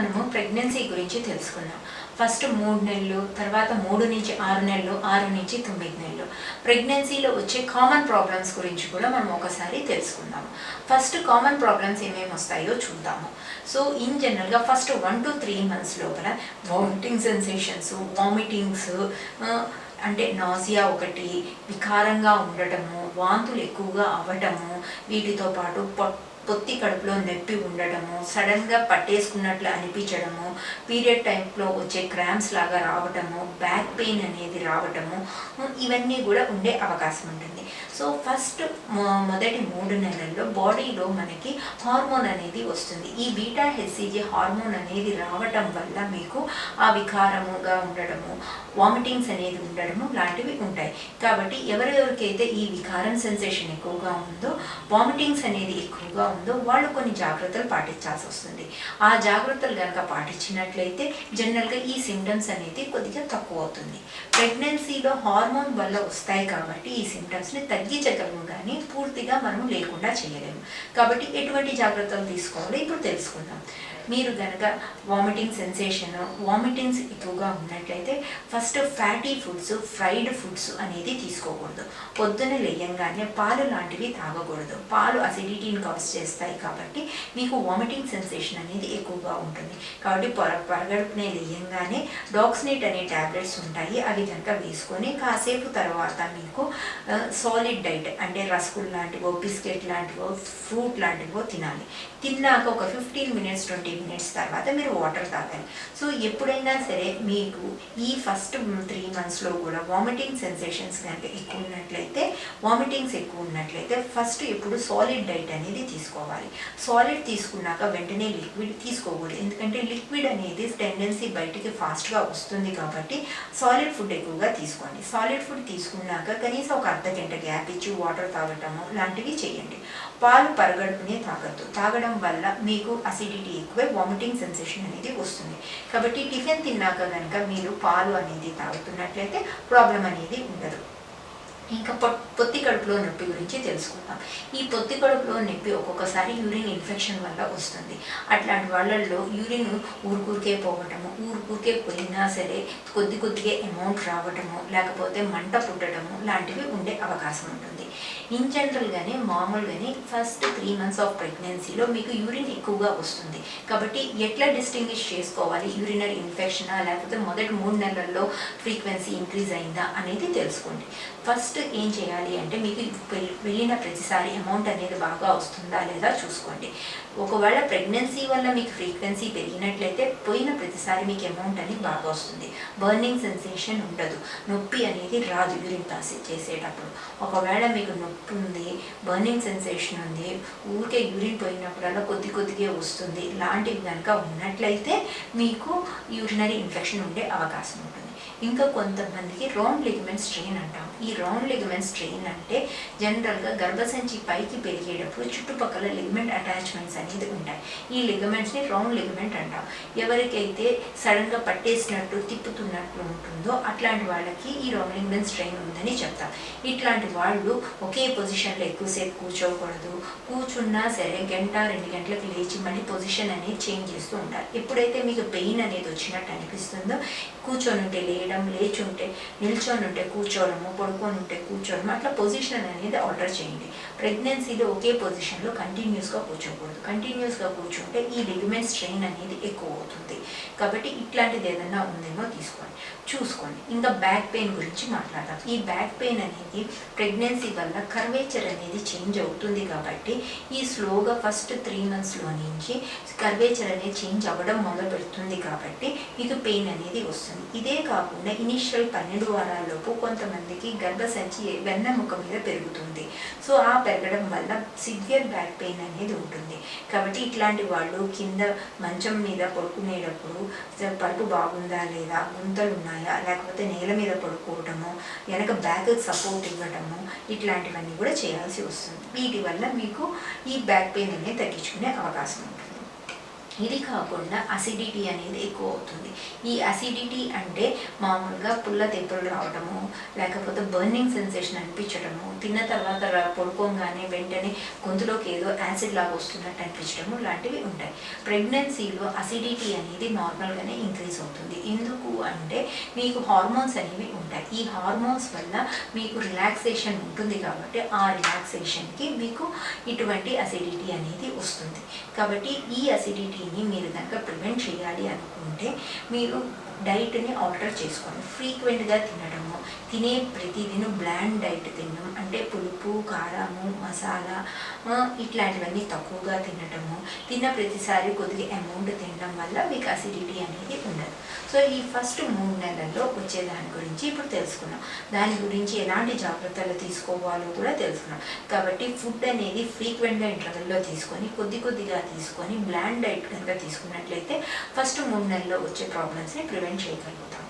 మనము ప్రెగ్నెన్సీ గురించి తెలుసుకుందాం. ఫస్ట్ మూడు నెలలు తర్వాత మూడు నుంచి ఆరు నెలలు ఆరు నుంచి తొమ్మిది నెలలు. ప్రెగ్నెన్సీలో వచ్చే కామన్ ప్రాబ్లమ్స్ గురించి కూడా మనం ఒకసారి తెలుసుకుందాం. ఫస్ట్ కామన్ ప్రాబ్లమ్స్ ఏమేమి వస్తాయో చూద్దాము. సో ఇన్ జనరల్గా first one two three months లోపల వామిటింగ్ సెన్సేషన్స్ వామిటింగ్స్ అంటే నాసియా ఒకటి వికారంగా ఉండటము వాంతులు ఎక్కువగా అవ్వటము వీటితో పాటు పొట్ట పొత్తి కడుపులో నొప్పి ఉండటము సడన్గా పట్టేసుకున్నట్లు అనిపించడము పీరియడ్ టైంలో వచ్చే క్రామ్స్ లాగా రావటము బ్యాక్ పెయిన్ అనేది రావటము ఇవన్నీ కూడా ఉండే అవకాశం ఉంటుంది. సో ఫస్ట్ మొదటి మూడు నెలల్లో బాడీలో మనకి హార్మోన్ అనేది వస్తుంది. ఈ బీటా హెచ్సిజీ హార్మోన్ అనేది రావటం వల్ల మీకు ఆ వికారముగా ఉండడము వామిటింగ్స్ అనేది ఉండడము లాంటివి ఉంటాయి. కాబట్టి ఎవరెవరికైతే ఈ వికారం సెన్సేషన్ ఎక్కువగా ఉందో వామిటింగ్స్ అనేది ఎక్కువగా ఉందో వాళ్ళు కొన్ని జాగ్రత్తలు పాటించాల్సి వస్తుంది. ఆ జాగ్రత్తలు కనుక పాటించినట్లయితే జనరల్గా ఈ సిమ్టమ్స్ అనేది కొద్దిగా తక్కువ అవుతుంది. ప్రెగ్నెన్సీలో హార్మోన్ వల్ల వస్తాయి కాబట్టి ఈ సిమ్టమ్స్ని తగ్గించగలము కానీ పూర్తిగా మనం లేకుండా చేయలేము. కాబట్టి ఎటువంటి జాగ్రత్తలు తీసుకోవాలో? ఇప్పుడు తెలుసుకుందాం. మీరు కనుక వామిటింగ్ సెన్సేషన్ వామిటింగ్స్ ఎక్కువగా ఉన్నట్లయితే first fatty foods fried foods అనేది తీసుకోకూడదు. పొద్దున లేయంగానే పాలు లాంటివి తాగకూడదు. పాలు అసిడిటీని కాజ్ చేస్తాయి కాబట్టి మీకు వామిటింగ్ సెన్సేషన్ అనేది ఎక్కువగా ఉంటుంది. కాబట్టి పొర పొరగడుపునే లేయంగానే డాక్స్నేట్ అనే ట్యాబ్లెట్స్ ఉంటాయి. అవి కనుక వేసుకొని కాసేపు తర్వాత మీకు సాలిడ్ డైట్ అంటే రసగుల్ లాంటివో బిస్కెట్ లాంటివో ఫ్రూట్ లాంటివో తినాలి. తిన్నాక ఒక ఫిఫ్టీన్ మినిట్స్ ట్వంటీ మినిట్స్ తర్వాత మీరు వాటర్ తాగాలి సో ఎప్పుడైనా సరే మీకు ఈ ఫస్ట్ త్రీ మంత్స్లో కూడా వామిటింగ్ సెన్సేషన్స్ కనుక ఎక్కువ ఉన్నట్లయితే వామిటింగ్స్ ఎక్కువ ఉన్నట్లయితే ఫస్ట్ ఎప్పుడు సాలిడ్ డైట్ అనేది తీసుకోవాలి. సాలిడ్ తీసుకున్నాక వెంటనే లిక్విడ్ తీసుకోకూడదు. ఎందుకంటే లిక్విడ్ అనేది టెండెన్సీ బయటికి ఫాస్ట్గా వస్తుంది కాబట్టి సాలిడ్ ఫుడ్ ఎక్కువగా తీసుకోండి. సాలిడ్ ఫుడ్ తీసుకున్నాక కనీసం ఒక అర్ధ గంట గ్యాప్ ఇచ్చి వాటర్ తాగటము లాంటివి చేయండి. పాలు పరగడుపునే తాగద్దు. తాగడం వల్ల మీకు అసిడిటీ ఎక్కువై వామిటింగ్ సెన్సేషన్ అనేది వస్తుంది. కాబట్టి టిఫిన్ తిన్నాక కనుక మీరు పాలు అనేది తాగుతున్నట్లయితే ప్రాబ్లం అనేది ఉండదు. ఇంకా పొ పొత్తి కడుపులో నొప్పి గురించి తెలుసుకుందాం. ఈ పొత్తి కడుపులో నొప్పి ఒక్కొక్కసారి యూరిన్ ఇన్ఫెక్షన్ వల్ల వస్తుంది. అట్లాంటి వాళ్ళల్లో యూరిన్ ఊరుకూరికే పోవటము ఊరుకూరికే పోయినా సరే కొద్ది కొద్దిగా అమౌంట్ రావటము లేకపోతే మంట పుట్టడము లాంటివి ఉండే అవకాశం ఉంటుంది. ఇన్ జనరల్గానే మామూలుగానే ఫస్ట్ త్రీ మంత్స్ ఆఫ్ ప్రెగ్నెన్సీలో మీకు యూరిన్ ఎక్కువగా వస్తుంది. కాబట్టి ఎట్లా డిస్టింగ్విష్ చేసుకోవాలి? యూరినరీ ఇన్ఫెక్షనా? లేకపోతే మొదటి మూడు నెలల్లో ఫ్రీక్వెన్సీ ఇంక్రీజ్ అయిందా? అనేది తెలుసుకోండి. ఫస్ట్ ఏం చేయాలి అంటే మీకు వెళ్ళిన ప్రతిసారి అమౌంట్ అనేది బాగా వస్తుందా లేదా చూసుకోండి. ఒకవేళ ప్రెగ్నెన్సీ వల్ల మీకు ఫ్రీక్వెన్సీ పెరిగినట్లయితే పోయిన ప్రతిసారి మీకు అమౌంట్ అనేది బాగా వస్తుంది. బర్నింగ్ సెన్సేషన్ ఉండదు. నొప్పి అనేది రాదు యూరిన్ పాస్ చేసేటప్పుడు. ఒకవేళ మీకు నొప్పి ఉంది బర్నింగ్ సెన్సేషన్ ఉంది ఊరికే యూరిన్ పోయినప్పుడల్లా కొద్ది కొద్దిగా వస్తుంది లాంటివి కనుక ఉన్నట్లయితే మీకు యూరినరీ ఇన్ఫెక్షన్ ఉండే అవకాశం ఉంటుంది. ఇంకా కొంతమందికి రోమ్ లిగ్మెంట్ స్ట్రెయిన్ అంటాం ఈ రౌండ్ లిగమెంట్ స్ట్రెయిన్ అంటే జనరల్గా గర్భసంచి పైకి పెరిగేటప్పుడు చుట్టుపక్కల లిగమెంట్ అటాచ్మెంట్స్ అనేది ఉంటాయి. ఈ లిగమెంట్స్ని రౌండ్ లిగమెంట్ అంటాం. ఎవరికైతే సడన్గా పట్టేసినట్టు తిప్పుతున్నట్టు ఉంటుందో అట్లాంటి వాళ్ళకి ఈ రౌండ్ లిగమెంట్ స్ట్రెయిన్ ఉందని చెప్తాం. ఇట్లాంటి వాళ్ళు ఒకే పొజిషన్లో ఎక్కువసేపు కూర్చోకూడదు. కూర్చున్నా సరే గంట రెండు గంటలకు లేచి మళ్ళీ పొజిషన్ అనేది చేంజ్ చేస్తూ ఉంటారు. ఎప్పుడైతే మీకు పెయిన్ అనేది వచ్చినట్టు అనిపిస్తుందో కూర్చొని ఉంటే లేయడం లేచుంటే నిల్చొని ఉంటే కూర్చోవడము పడుకొని ఉంటే కూర్చోవడం అట్లా పొజిషన్ అనేది ఆల్టర్ చేయండి. ప్రెగ్నెన్సీలో ఒకే పొజిషన్లో కంటిన్యూస్గా కూర్చోకూడదు. కంటిన్యూస్గా కూర్చుంటే ఈ లిగమెంట్ స్ట్రెయిన్ అనేది ఎక్కువ అవుతుంది. కాబట్టి ఇట్లాంటిది ఏదైనా ఉందేమో తీసుకోండి. చూసుకోండి. ఇంకా బ్యాక్ పెయిన్ గురించి మాట్లాడదాం. ఈ బ్యాక్ పెయిన్ అనేది ప్రెగ్నెన్సీ వల్ల కర్వేచర్ అనేది చేంజ్ అవుతుంది కాబట్టి ఈ స్లోగా ఫస్ట్ త్రీ మంత్స్లో నుంచి కర్వేచర్ అనేది చేంజ్ అవ్వడం మొదలు పెడుతుంది కాబట్టి మీకు పెయిన్ అనేది వస్తుంది. ఇదే కాకుండా ఇనిషియల్ పన్నెండు వారాల్లోపు కొంతమందికి గర్భసంచి వెన్నెముక మీద పెరుగుతుంది. సో ఆ పెరగడం వల్ల సివియర్ బ్యాక్ పెయిన్ అనేది ఉంటుంది. కాబట్టి ఇట్లాంటి వాళ్ళు కింద మంచం మీద పడుకునేటప్పుడు స- పరుపు బాగుందా లేదా గుంతలు ఉన్నాయా లేకపోతే నేల మీద పడుకోవటము వెనక బ్యాక్ సపోర్ట్ ఇవ్వటము ఇట్లాంటివన్నీ కూడా చేయాల్సి వస్తుంది. వీటి వల్ల మీకు ఈ బ్యాక్ పెయిన్ అనేది తగ్గించుకునే అవకాశం ఉంటుంది. ఇది కాకుండా అసిడిటీ అనేది ఎక్కువ అవుతుంది ఈ అసిడిటీ అంటే మామూలుగా పుల్ల తెప్పులు రావటము లేకపోతే బర్నింగ్ సెన్సేషన్ అనిపించడము తిన్న తర్వాత పడుకోగానే వెంటనే గొంతులోకి ఏదో యాసిడ్ లాగా వస్తున్నట్టు అనిపించడము లాంటివి ఉంటాయి. ప్రెగ్నెన్సీలో అసిడిటీ అనేది నార్మల్గానే ఇంక్రీజ్ అవుతుంది. ఎందుకు అంటే మీకు హార్మోన్స్ అనేవి ఉంటాయి. ఈ హార్మోన్స్ వల్ల మీకు రిలాక్సేషన్ ఉంటుంది కాబట్టి ఆ రిలాక్సేషన్కి మీకు ఇటువంటి అసిడిటీ అనేది వస్తుంది. కాబట్టి ఈ అసిడిటీ అసిడిటీని మీరు కనుక ప్రివెంట్ చేయాలి అనుకుంటే మీరు డైట్ని ఆల్టర్ చేసుకోండి. ఫ్రీక్వెంట్గా తినడము తినే ప్రతిదిన బ్లాండ్ డైట్ తినడం అంటే పులుపు కారము మసాలా ఇట్లాంటివన్నీ తక్కువగా తినడము తిన్న ప్రతిసారి కొద్దిగా అమౌంట్ తినడం వల్ల మీకు అసిడిటీ అనేది ఉండదు. సో ఈ ఫస్ట్ మూడు నెలల్లో వచ్చే దాని గురించి ఇప్పుడు తెలుసుకున్నాం. దాని గురించి ఎలాంటి జాగ్రత్తలు తీసుకోవాలో కూడా తెలుసుకున్నాం. కాబట్టి ఫుడ్ అనేది ఫ్రీక్వెంట్గా ఇంటర్వెల్లో తీసుకొని కొద్ది కొద్దిగా తీసుకొని బ్లాండ్ డైట్ కనుక తీసుకున్నట్లయితే ఫస్ట్ మూడు నెలల్లో వచ్చే ప్రాబ్లమ్స్ని ప్రివెంట్ చేయగలుగుతాం.